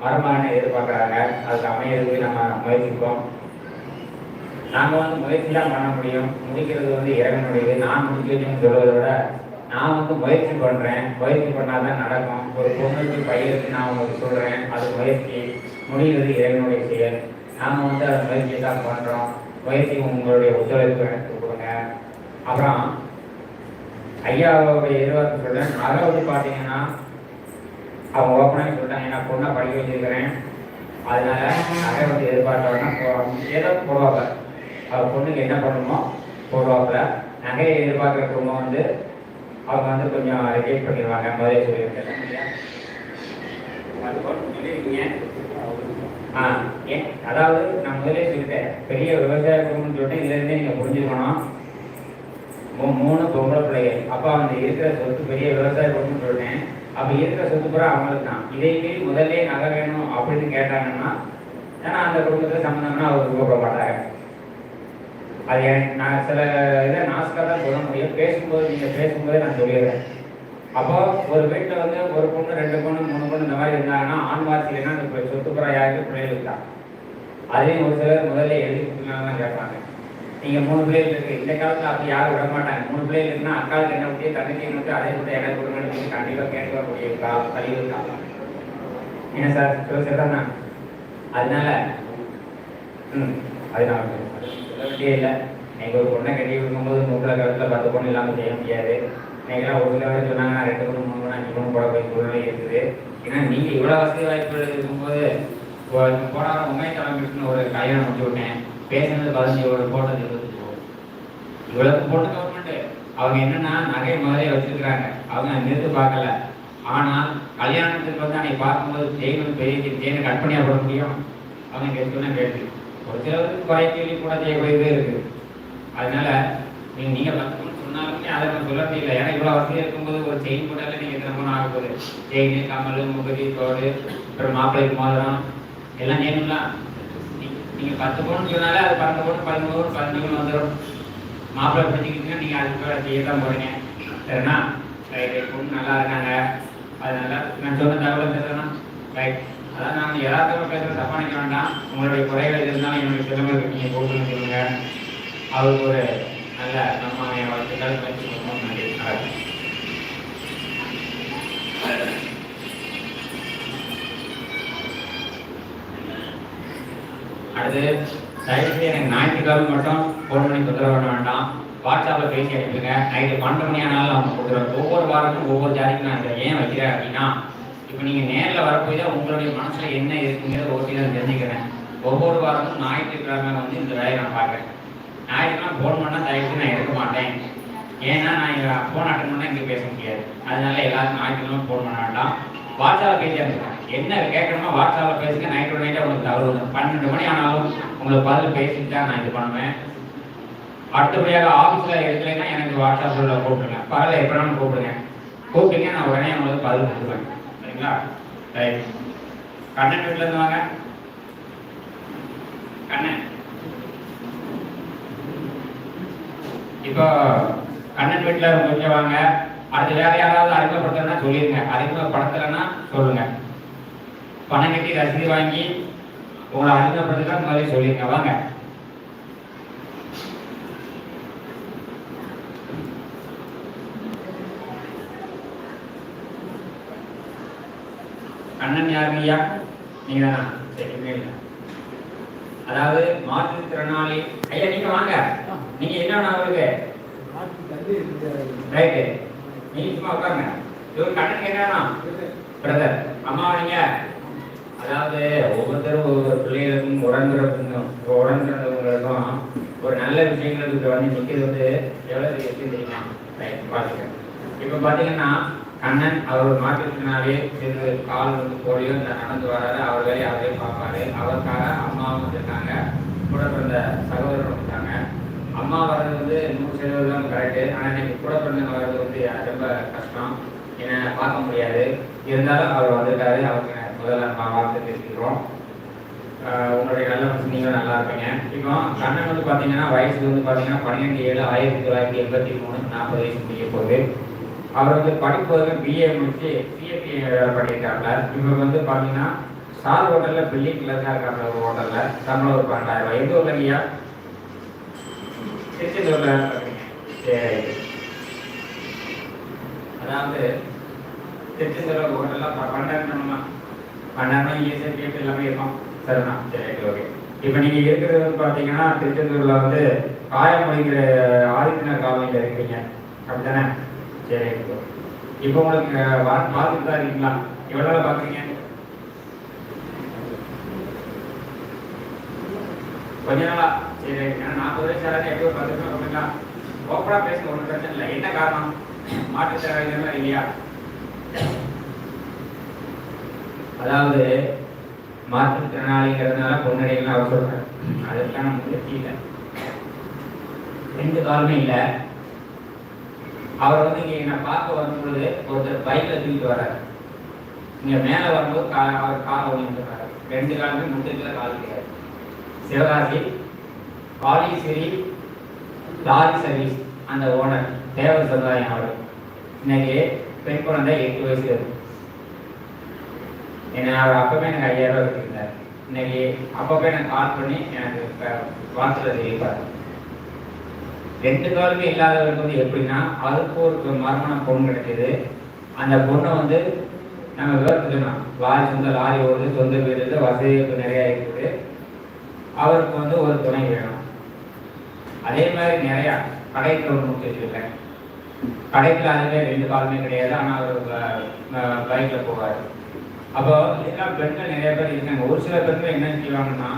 Speaker 1: வருமானம் எதிர்பார்க்குறாங்க. அதுக்கு அமையிறதுக்கு நம்ம முயற்சிப்போம். நாங்கள் வந்து முயற்சி தான் பண்ண முடியும். முடிக்கிறது வந்து இறைவனுடையது. நான் முடிக்கிறதுன்னு சொல்வதை விட நான் வந்து முயற்சி பண்ணுறேன் முயற்சி பண்ணால் தான் நடக்கும். ஒரு பொண்ணுக்கு பையனுக்கு நான் உங்களுக்கு சொல்கிறேன் அது முயற்சி முடிகிறது இறைவனுடைய செயல். நாம் வந்து அதை முயற்சி தான் பண்ணுறோம் முயற்சி உங்களுடைய ஒத்துழைப்பு எனக்கு கொடுங்க. அப்புறம் ஐயாவுடைய எதிர்பார்ப்பு சொல்கிறேன் அதாவது பார்த்தீங்கன்னா அவங்க ஓப்பனாக சொல்லிட்டாங்க. நான் பொண்ணை படிக்க வச்சிருக்கிறேன். அதனால நகை வந்து எதிர்பார்த்தவங்கன்னா ஏதோ போடுவாங்க. அவர் பொண்ணுக்கு என்ன பண்ணணுமோ போடுவாங்க நகையை எதிர்பார்க்குற குடும்பம் வந்து அவங்க வந்து கொஞ்சம் ரிஜெக்ட் பண்ணிடுவாங்க. முதலே சொல்லியிருக்கேன் ஆ ஏன் அதாவது நான் முதலே சொல்லிட்டேன். பெரிய விவசாய குடும்பம்னு சொல்லிட்டு இதுலேருந்தே நீங்கள் புரிஞ்சுக்கணும். மூ- மூணு பொம்பளை பிள்ளைகள். அப்பா அவங்க இருக்கிற சொத்து பெரிய விவசாய குடும்பம்னு சொல்லிட்டேன். அப்ப இருக்கிற சொத்து பூரா அவங்களுக்கு தான். இதே மாரி முதல்ல நகை வேணும் அப்படின்னு கேட்டாங்கன்னா ஏன்னா அந்த குடும்பத்துல சம்மந்தம்னா அவர் கூப்பிட மாட்டாங்க அது எனக்கு நான் சில இதை நாஸ்காக தான் சொல்ல முடியும். பேசும்போது நீங்கள் பேசும்போது நான் சொல்லிடுறேன். அப்போ ஒரு வீட்டில் வந்து ஒரு பொண்ணு ரெண்டு பொண்ணு மூணு பொண்ணு இந்த மாதிரி இருந்தாங்கன்னா ஆண் வாசிங்கன்னா அந்த பி- யாருக்கு பிள்ளைகளுக்கு தான் அதையும் ஒரு சிலர் முதல்ல எழுதி கேட்பாங்க. நீங்கள் மூணு பிள்ளைகள் இருக்கு. இந்த காலத்தில் அப்படி யாரும் விட மாட்டாங்க. மூணு பிள்ளைகள் இருக்குன்னா அக்காவுக்கு என்ன விட்டு தண்ணிக்கு என்ன விட்டு அதே விட்டு எனக்கு கொடுங்கன்னு சொல்லி கண்டிப்பாக கேட்டு கா கழிவு இருக்காங்க என்ன சார் சொல்ல சொல்றேன்னா அதனால ம் அதனால வசதியே இல்லை. நீங்கள் ஒரு பொண்ணை கட்டி கொடுக்கும்போது நூற்றில் கழுத்தில் பத்து பொண்ணு இல்லாமல் செய்ய முடியாது. நீங்களாம் ஒரு சில பேர் சொன்னாங்க நான் ரெண்டு பொண்ணு மூணு பொண்ணு அஞ்சு பொண்ணு போட போய் சூழ்நிலை இருக்குது. ஏன்னா நீங்கள் இவ்வளோ வசதி வாய்ப்புகள் இருக்கும்போது இப்போ போன உண்மை தலைமைக்குன்னு ஒரு கல்யாணம் முடிச்சு விட்டேன். பேசுனது பதினஞ்சு ஒரு போட்டது இருபத்தஞ்சு இவ்வளவு போட்ட கவர்மெண்ட் அவங்க என்னன்னா நகை மாதிரியே வச்சிருக்கிறாங்க. அவங்க நிறுத்து பார்க்கல. ஆனால் கல்யாணத்துக்கு வந்து அன்னைக்கு பார்க்கும்போது செய்யணும் பெரிய செய்யணும் கட் பண்ணியா போட முடியும்? அவங்க கேட்கணும்னா கேட்டு ஒரு சிலருக்கு குறை கேள்வி கூட செய்யக்கூடியதே இருக்கு. அதனால நீங்க நீங்க பத்து பொண்ணு சொன்னாலுமே அதை நம்ம சொல்ல முடியல. ஏன்னா இவ்வளவு வசதியா இருக்கும்போது ஒரு செயின் போட்டாலே நீங்க எத்தனை பொண்ணு ஆக போகுது? செயின் கமல் முகதி தோடு அப்புறம் மாப்பிள்ளைக்கு மோதிரம் எல்லாம் செய்யணும்லாம் நீங்கள் நீங்க பத்து பொண்ணு சொன்னாலே அது பன்னெண்டு பொண்ணு பதிமூணு பதினஞ்சு பொண்ணு வந்துடும் மாப்பிள்ளை பிடிச்சிக்கிட்டீங்கன்னா நீங்க அதுக்கு செய்ய தான் போறீங்க. சரிண்ணா? ரைட் பொண்ணு நல்லா இருக்காங்க. அதனால நான் சொன்ன தகவல் பேசுறேன்னா ரைட் அதான் நான் யதார்த்தமா பேசுகிற தப்பா நினைக்க வேண்டாம். உங்களுடைய குறைகள் இருந்தாலும் என்னுடைய சிலம்பு நீங்கள் போகணும்னு சொல்லுங்க. அவருக்கு ஒரு நல்ல நம்ம வாழ்த்துக்கள். பயிற்சி கொடுக்கணும் நன்றி. வணக்கம். அடுத்து தயவுசெய்து எனக்கு ஞாயிற்றுக்கிழமை மட்டும் ஃபோன் பண்ணி தொந்தரவு பண்ண வேண்டாம். வாட்ஸ்அப்பில் பேசி அனுப்புங்க. நைட்டு பன்னெண்டு மணி ஆனாலும் அவங்க கொடுக்குறோம் ஒவ்வொரு வாரத்துக்கும் ஒவ்வொரு ஜாதிக்கும் நான் இதை ஏன் வைக்கிறேன் அப்படின்னா இப்போ நீங்கள் நேரில் வரப்போய் தான் உங்களுடைய மனசில் என்ன இருக்குங்கிறத ஓட்டி தான் தெரிஞ்சுக்கிறேன். ஒவ்வொரு வாரமும் ஞாயிற்றுக்கிழமை வந்து இந்த வேலையை நான் பார்க்குறேன். ஞாயிற்றுக்கிழமை ஃபோன் பண்ணால் தயவுக்கு நான் எடுக்க மாட்டேன். ஏன்னா நான் இங்கே ஃபோன் அட்டன் பண்ணால் இங்கே பேச முடியாது. அதனால எல்லாரும் ஞாயிற்றுக்கிழமை ஃபோன் பண்ண வேண்டாம். வாட்ஸ்அப்பில் பேசி என்ன கேட்கணுமோ வாட்ஸ்அப்பில் பேசுங்க. நைட்டோட நைட்டாக உங்களுக்கு தவறு பன்னெண்டு மணி ஆனாலும் உங்களுக்கு பதில் பேசிட்டு தான் நான் இது பண்ணுவேன். அடுத்தபடியாக ஆஃபீஸில் எடுக்கலைன்னா எனக்கு வாட்ஸ்அப்பில் கூப்பிடுங்க. பகலில் எப்படினாலும் கூப்பிடுங்க. கூப்பிட்டீங்க நான் உடனே உங்களுக்கு பதில் கொடுப்பேன் சரிங்களா? ரைட் கண்ணன் வீட்டில் இருந்து வாங்க. கண்ணன் இப்போ கண்ணன் வீட்டில் கொஞ்சம் வாங்க. அடுத்து வேற யாராவது அறிமுகப்படுத்தணும்னா சொல்லிடுங்க அறிமுகப்படுத்தலைன்னா சொல்லுங்க. பணம் கட்டி ரசீது வாங்கி உங்களை அறிமுகப்படுத்தலாம் முதல்ல சொல்லிடுங்க வாங்க. கண்ணன் யாருங்க ஐயா? நீங்க தானா. இல்லை. அதாவது மாற்றுத்திறனாளி ஐயா நீங்க வாங்க. நீங்க என்ன அவருக்கு. ரைட்டு. நீங்க சும்மா உட்காருங்க. இவர் கண்ணனுக்கு என்ன வேணும் பிரதர் அம்மா நீங்க அதாவது ஒவ்வொருத்தரும் ஒவ்வொரு பிள்ளைகளுக்கும் உடன்பிறப்புக்கும் உடன்பிறந்தவங்களுக்கும் ஒரு நல்ல விஷயங்களுக்கு வந்து நிற்கிறது வந்து எவ்வளவு எப்படி தெரியுமா? ரைட் பார்த்துக்க இப்போ பார்த்தீங்கன்னா கண்ணன் அவர் மாற்றத்தினாலே சிறு கால் வந்து போலியோ இந்த நடந்து வராரு அவர் வேலையை அவரே பார்ப்பாரு. அவருக்காக அம்மாவும் வந்திருக்காங்க. கூட பிறந்த சகோதரர் வந்துட்டாங்க அம்மா வர்றது வந்து நூறு சதவீதம் கரெக்டு ஆனால் இன்னைக்கு கூட பிறந்தவங்க வர்றது வந்து ரொம்ப கஷ்டம். என்ன பார்க்க முடியாது. இருந்தாலும் அவர் வந்திருக்காரு. அவருக்கு முதல்ல நம்ம வார்த்தை பேசிக்கிறோம் ஆஹ் உங்களுடைய நல்ல மனசு நீங்களும் நல்லா இருப்பீங்க. இப்போ கண்ணன் வந்து பார்த்தீங்கன்னா வயசு வந்து பார்த்தீங்கன்னா பன்னிரெண்டு ஏழு ஆயிரத்தி தொள்ளாயிரத்தி எண்பத்தி மூணு நாற்பது வயசு முடிய போகுது. அவர் வந்து படிப்பது பிஏ முடிச்சு சிஎப்பி பண்ணியிருக்காங்க இவர் வந்து பார்த்தீங்கன்னா ஸ்டார் ஹோட்டலில் பில்லிங் கிளர்க்காக இருக்காங்க ஒரு ஹோட்டலில். சம்பளம் ஒரு பன்னெண்டாயிரம் ரூபாய். எந்த ஊரில் ஐயா திருச்செந்தூரில் சரி. அதாவது திருச்செந்தூர்ல ஹோட்டலில் பன்னெண்டு பன்னெண்டு இஎஸ்ஐபிஎஃப் எல்லாமே இருக்கும் சரிண்ணா சரி ஓகே இப்போ நீங்க இருக்கிறது வந்து பார்த்தீங்கன்னா திருச்செந்தூர்ல வந்து காயமொழிங்கிற ஆதித்யநாத் காலனியில் இருக்கீங்க அப்படிதானே சரி இப்போ உங்களுக்கு வா பார்த்துட்டு தான் இருக்கீங்களா? எவ்வளோ நாள் பார்க்குறீங்க? கொஞ்ச நாளா? சரி ஏன்னா நாற்பது வயசு யாராவது எப்போ ஒரு பத்து அப்படிங்களா ஓப்பனாக பேசுங்க ஒன்றும் பிரச்சனை இல்லை. என்ன காரணம்? மாற்றுத்திறனாளிகள் இல்லையா அதாவது மாற்றுத்திறனாளிங்கிறதுனால பொன்னடைகள் அவர் சொல்றேன். அதற்கான முயற்சி இல்லை ரெண்டு காலமே இல்லை. அவர் வந்து இங்கே என்ன பார்க்க வரும்பொழுது ஒருத்தர் பைக்கில் தூக்கிட்டு வர்றாரு. இங்கே மேலே வரும்போது கா அவர் காலை ஒழிஞ்சுறாரு ரெண்டு காலமே முட்டுக்குள்ள கால் கிடையாது சிவகாசி காளீஸ்வரி லாரி சர்வீஸ் அந்த ஓனர் தேவ சமுதாயம் அவர். இன்னைக்கு பெண் குழந்தை எட்டு வயசு இருக்கு. என்ன அவர் அப்பவே எனக்கு ஐயாயிரம் ரூபாய் கொடுத்திருந்தார். இன்னைக்கு அப்பப்போ எனக்கு கால் பண்ணி எனக்கு வாட்ஸ்அப்பில் தெரிவிப்பார். ரெண்டு காலுமே இல்லாதவருக்கு வந்து எப்படின்னா அதுக்கு ஒரு மர்மண பொண்ணு கிடைக்கிது. அந்த பொண்ணை வந்து நம்ம விவரத்துக்கணும் லாரி சொந்த லாரி ஓடுது சொந்த வீடு வசதி நிறையா இருக்குது. அவருக்கு வந்து ஒரு துணை வேணும். அதே மாதிரி நிறையா கடைக்கு ஒன்று முடிச்சு வச்சிருக்கேன். கடைக்கில் அதுவே ரெண்டு காலுமே கிடையாது. ஆனால் அவர் பைக்கில் போவார். அப்போ எல்லாம் பெண்கள் நிறைய பேர் இருக்காங்க. ஒரு சில பெண்கள் என்ன செய்வாங்கன்னா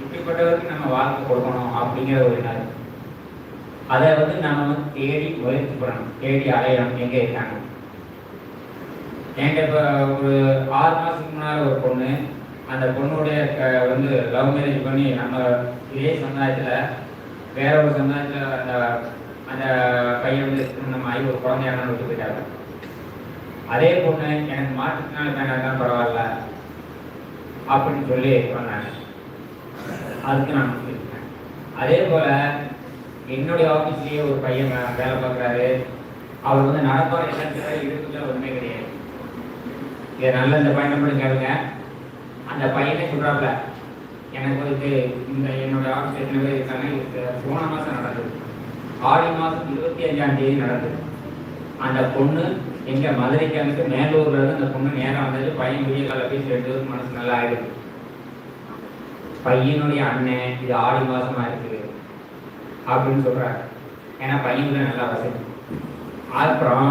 Speaker 1: இப்படிப்பட்டவருக்கு நம்ம வாழ்க்கை கொடுக்கணும் அப்படிங்கிற ஒரு என்ன அதை வந்து நம்ம வந்து தேடி முயற்சி பண்ணணும் தேடி அலையணும் எங்கே இருக்காங்க? என்கிட்ட இப்போ ஒரு ஆறு மாதத்துக்கு முன்னால் ஒரு பொண்ணு அந்த பொண்ணுடைய க- வந்து லவ் மேரேஜ் பண்ணி நம்ம இதே சமுதாயத்தில் வேற ஒரு சமுதாயத்தில் அந்த அந்த பையன் வந்து நம்ம ஆகி ஒரு குழந்தையான விட்டு போயிட்டாங்க அதே பொண்ணு எனக்கு மாற்றுத்தினால வேணாம் தான் பரவாயில்ல அப்படின்னு சொல்லி சொன்னாங்க அதுக்கு நான் சொல்லியிருக்கேன் அதே போல என்னுடைய ஆஃபீஸ்லேயே ஒரு பையன் வேலை பார்க்குறாரு. அவர் வந்து நடப்பாறை என்ன இருக்குல்ல ஒன்றுமே கிடையாது. இதை நல்ல இந்த பையனை மட்டும் கேளுங்க. அந்த பையனே சொல்கிறாப்ல எனக்கு வந்து இந்த என்னோட ஆஃபீஸ் எத்தனை பேர் இருக்காங்க? போன மாதம் நடந்தது. ஆடி மாதம் இருபத்தி அஞ்சாம் தேதி நடந்தது. அந்த பொண்ணு எங்க மதுரைக்கு வந்து மேலூர்ல இருந்து அந்த பொண்ணு நேரம் வந்தது. பையன் வீடியோ கால பேசி ரெண்டு மனசு நல்லா ஆயிடுது. பையனுடைய அண்ணன் இது ஆடி மாசமா இருக்குது. அப்படின்னு சொல்கிறாங்க ஏன்னா பையனுக்கு நல்லா வசதி அப்புறம்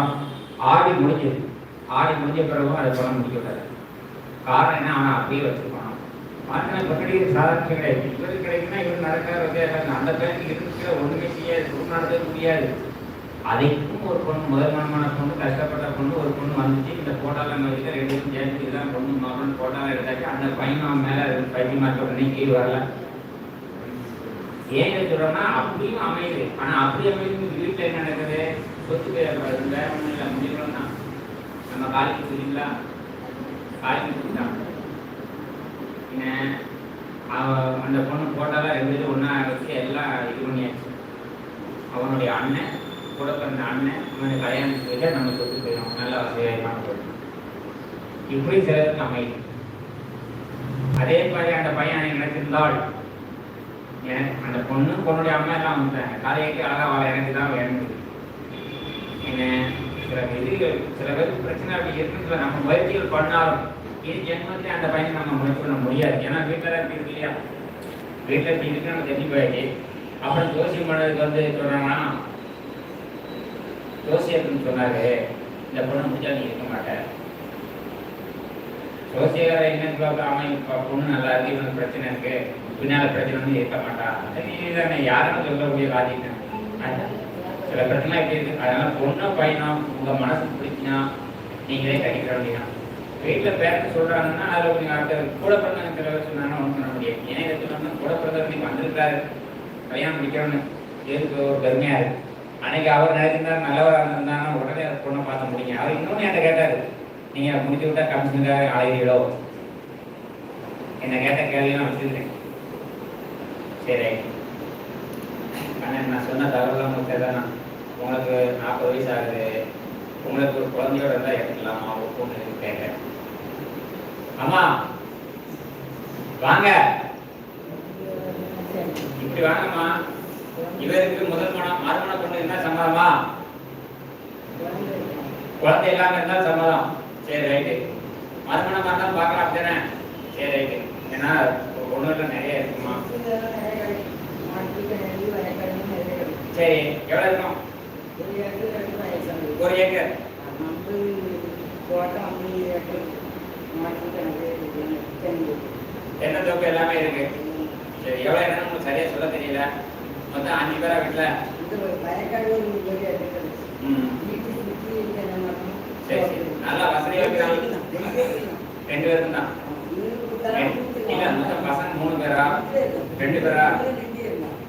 Speaker 1: ஆடி முடிஞ்சது. ஆடி முடிஞ்ச பிறகும் அதை பணம் முடிக்கக்கூடாது காரணம் என்ன? அவன் அப்படியே வச்சிருப்பான். மற்ற பக்கடி சாதாரண கிடையாது இவரு கிடைக்குன்னா இவர் நடக்காது அந்த பேருக்கு இருக்கிற ஒன்றுமே செய்யாது. ஒன்றும் நடத்தவே முடியாது. அதைக்கும் ஒரு பொண்ணு முதல் மனமான பொண்ணு கஷ்டப்பட்ட பொண்ணு ஒரு பொண்ணு வந்துச்சு. இந்த போட்டாலாம் வச்சுட்டு ரெண்டு பேரும் சேர்த்து இதெல்லாம் பொண்ணு மாப்பிள்ளை போட்டாலாம் எடுத்தாச்சு. அந்த பையன் அவன் பையன் மாற்ற உடனே கீழ் வரல. ஏன் இதை சொல்றோம்னா அப்படியும் அமையுது. ஆனா அப்படி அமையுது வீட்டுல என்ன நடக்குது? சொத்து பேர் வேற ஒண்ணும் இல்லை. முடியணும் நம்ம காலிக்கு புரியுங்களா காலிக்கு தான் என்ன? அவன் அந்த பொண்ணு போட்டாலாம் ரெண்டு பேரும் ஒண்ணா வச்சு எல்லாம் இது பண்ணியாச்சு. அவனுடைய அண்ணன் கூட பிறந்த அண்ணன் இவனை கல்யாணம் செய்த நம்ம சொத்து போயிடும். நல்ல வசதியாக இப்படி சிலருக்கு அமையும். அதே மாதிரி அந்த பையன் நினைச்சிருந்தாள் அந்த பொண்ணு பொண்ணுடைய அம்மா எல்லாம் வந்துட்டாங்க காலையிட்டு அழகாக அவளை இறங்கி தான் வேணும் என்ன சில எதிரிகள் சில பேருக்கு பிரச்சனை அப்படி இருக்குன்னு நம்ம முயற்சிகள் பண்ணாலும் இது ஜென்மத்திலே அந்த பையனை நம்ம முடிச்சு பண்ண முடியாது. ஏன்னா வீட்டில் தான் இருக்கு இல்லையா? வீட்டில் இப்படி இருக்கு நம்ம தெரிஞ்சு போயாச்சு அப்புறம் ஜோசியம் பண்ணதுக்கு வந்து சொல்கிறாங்கன்னா ஜோசியர்னு சொன்னாரு. இந்த பொண்ணு முடிச்சா நீ இருக்க மாட்டேன் ஜோசியர் என்னன்னு பார்க்க அவன் இப்போ பொண்ணு நல்லா இருக்கு இவனுக்கு பிரச்சனை இருக்கு. பின்னால பிரச்சனை வந்து இருக்க மாட்டான் இதுதானே யாருன்னு சொல்லக்கூடிய லாஜிக் சில பிரச்சனை இப்படி இருக்கு? அதனால பொண்ணோ பையனோ உங்க மனசுக்கு பிடிச்சினா நீங்களே கட்டிக்கிற அப்படின்னா வீட்டில் பேரண்ட் சொல்றாங்கன்னா அதில் கொஞ்சம் அடுத்த கூட பிறந்த சில சொன்னாங்கன்னா ஒன்றும் பண்ண முடியாது. ஏன்னா இதை சொன்னோம்னா கூட பிறந்தவர் நீ வந்திருக்காரு. கல்யாணம் முடிக்கணும்னு எதுக்கு ஒரு பெருமையா இருக்கு? அன்னைக்கு அவர் நினைச்சிருந்தா நல்லவராக இருந்திருந்தாங்கன்னா உடனே அந்த பொண்ணை பார்த்த முடியும் அவர் இன்னொன்று என்கிட்ட கேட்டாரு. நீங்க முடிச்சு விட்டா கமிஷனுக்காக அழைகிறீங்களோ என்ன கேட்ட கேள்வியெல்லாம் வச்சுருக்கேன் சரி. அண்ணன் நான் சொன்ன தகவலாம் உங்களுக்கு உங்களுக்கு நாற்பது வயசு ஆகுது. உங்களுக்கு ஒரு குழந்தையோட இருந்தால் எடுத்துக்கலாமா? ஒரு பொண்ணு அம்மா வாங்க. இப்படி வாங்கம்மா. இவருக்கு முதல் மனம் மறுமணம் பொண்ணு இருந்தால் சம்மதமா? குழந்தை இல்லாம இருந்தால் சம்மதம். சரி ரைட்டு. மறுமணமாக இருந்தாலும் பார்க்கலாம் அப்படிதானே? சரி ரைட்டு. ஏன்னா பொண்ணுகிட்ட நிறைய இருக்குமா? சரி எவ்வளோ இருக்கும்? ஒரு ஏக்கர் தென்னை தோப்பு எல்லாமே இருக்கு. சரி எவ்வளோ என்னன்னு உங்களுக்கு சரியா சொல்ல தெரியல. மொத்தம் அஞ்சு பேரா வீட்டில் சரி சரி. நல்லா வசதியாக இருக்கிறாங்க. ரெண்டு பேரும் தான். இல்ல மொத்தம் பசங்க மூணு பேரா? ரெண்டு பேரா?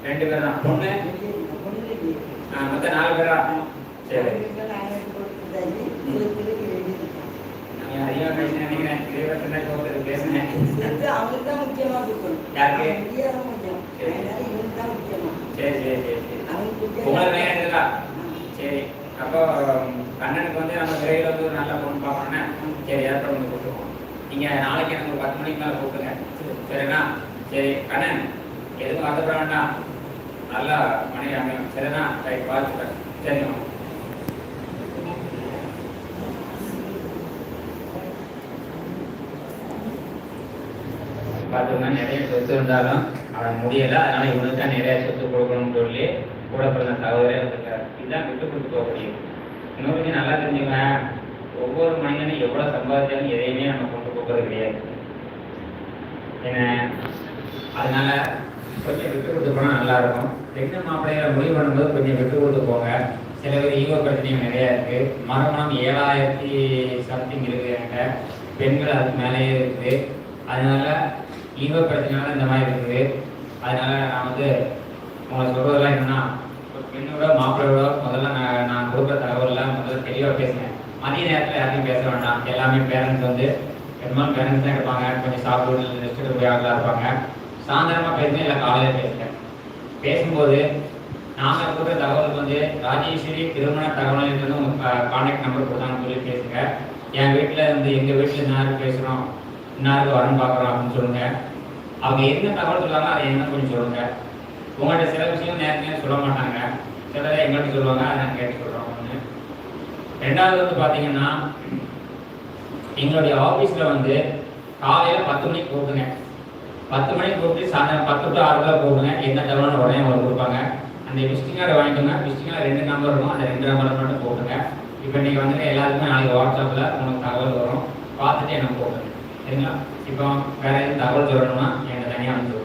Speaker 1: ரெண்டு பேர் தான் பொண்ணு? ஆ, மொத்தம் நாலு பேரா? சரி. நினைக்கிறேன் பேசுனேன்
Speaker 2: அவங்களுக்கு தான் முக்கியமா கொடுக்கணும்
Speaker 1: யாருக்கு?
Speaker 2: இவங்களுக்கு தான் முக்கியமா
Speaker 1: சரி சரி சரி சரி. சரி. அப்போ கண்ணனுக்கு வந்து நம்ம விரைவில் வந்து ஒரு நல்ல பொண்ணு பார்க்கணும்னா. சரி ஏற்பாடு வந்து கொடுத்துருவோம். நீங்கள் நாளைக்கு எனக்கு ஒரு பத்து மணிக்கு மேலே கூப்பிடுங்க. சரிண்ணா? சரி கண்ணன் எதுவும் வருத்தப்பட வேண்டாம். நல்லா மணி அமையும். சரிண்ணா? ரைட் வாழ்த்துக்கள் சரிங்க பார்த்தோம்னா நிறைய சொத்து இருந்தாலும் அவன் முடியல. அதனால இவனுக்கு தான் நிறைய சொத்து கொடுக்கணும்னு சொல்லி கூட பிறந்த தகவலே வந்துட்டார் இதுதான் விட்டு கொடுத்து போக முடியும் இன்னொரு நல்லா தெரிஞ்சுங்க ஒவ்வொரு மனிதனும் எவ்வளவு சம்பாதிச்சாலும் எதையுமே நம்ம கொண்டு போகிறது கிடையாது. என்ன? அதனால கொஞ்சம் விட்டு கொடுத்து போனால் நல்லா இருக்கும் பெண்ணு மாப்பிள்ளைகளை முடிவு பண்ணும்போது கொஞ்சம் விட்டு கொடுத்து போங்க. சில பேர் ஈகோ பிரச்சனையும் நிறையா இருக்குது மறுமணம் ஏழாயிரத்தி சம்திங் இருக்குது என்கிட்ட. பெண்கள் அதுக்கு மேலேயே இருக்குது அதனால ஈகோ பிரச்சனைனால இந்த மாதிரி இருக்குது. அதனால நான் வந்து உங்களை சொல்கிறதெல்லாம் என்னென்னா ஒரு பெண்ணோட மாப்பிள்ளையோட முதல்ல நான் நான் கொடுக்குற தகவலில் முதல்ல தெளிவாக பேசுகிறேன் மதிய நேரத்தில் யாரையும் பேச வேண்டாம். எல்லாமே பேரண்ட்ஸ் வந்து பெரும்பாலும் பேரண்ட்ஸ் தான் இருப்பாங்க கொஞ்சம் சாப்பிட்டு ரெஸ்ட் போய் ஆகலாம் இருப்பாங்க. சாயந்தரமாக பேசுங்க இல்லை காலையில் பேசுங்க பேசும்போது நாங்கள் கொடுக்குற தகவலுக்கு வந்து ராஜேஸ்வரி திருமண தகவல் உங்கள் கான்டாக்ட் நம்பர் கொடுத்தாங்கன்னு சொல்லி பேசுங்க. என் வீட்டில் வந்து எங்கள் வீட்டில் இன்னாருக்கு பேசுகிறோம் இன்னாருக்கு வரணும் பார்க்குறோம் அப்படின்னு சொல்லுங்க. அவங்க என்ன தகவல் சொல்லுவாங்க அதை என்ன கொஞ்சம் சொல்லுங்க. உங்கள்கிட்ட சில விஷயம் நேரத்தையும் சொல்ல மாட்டாங்க. சிலரை எங்கள்கிட்ட சொல்லுவாங்க அதை நாங்கள் கேட்டு சொல்கிறோம் ஒன்று ரெண்டாவது வந்து பார்த்தீங்கன்னா எங்களுடைய ஆஃபீஸில் வந்து காலையில் பத்து மணிக்கு கூப்பிடுங்க பத்து மணிக்கு கூப்பிட்டு சாயந்தரம் பத்து டு ஆறு தான் கூப்பிடுங்க என்ன தகவலும் உடனே அவங்க கொடுப்பாங்க. அந்த விசிட்டிங் கார்டு வாங்கிக்கோங்க. விசிட்டிங் கார்டு ரெண்டு நம்பர் இருக்கும். அந்த ரெண்டு நம்பர் மட்டும் போட்டுங்க. இப்போ நீங்கள் வந்துட்டு எல்லாருக்குமே நாளைக்கு வாட்ஸ்அப்பில் உங்களுக்கு தகவல் வரும். பார்த்துட்டு எனக்கு போட்டுங்க சரிங்களா? இப்போ வேறு எதுவும் தகவல் சொல்லணும்னா எனக்கு தனியாக வந்து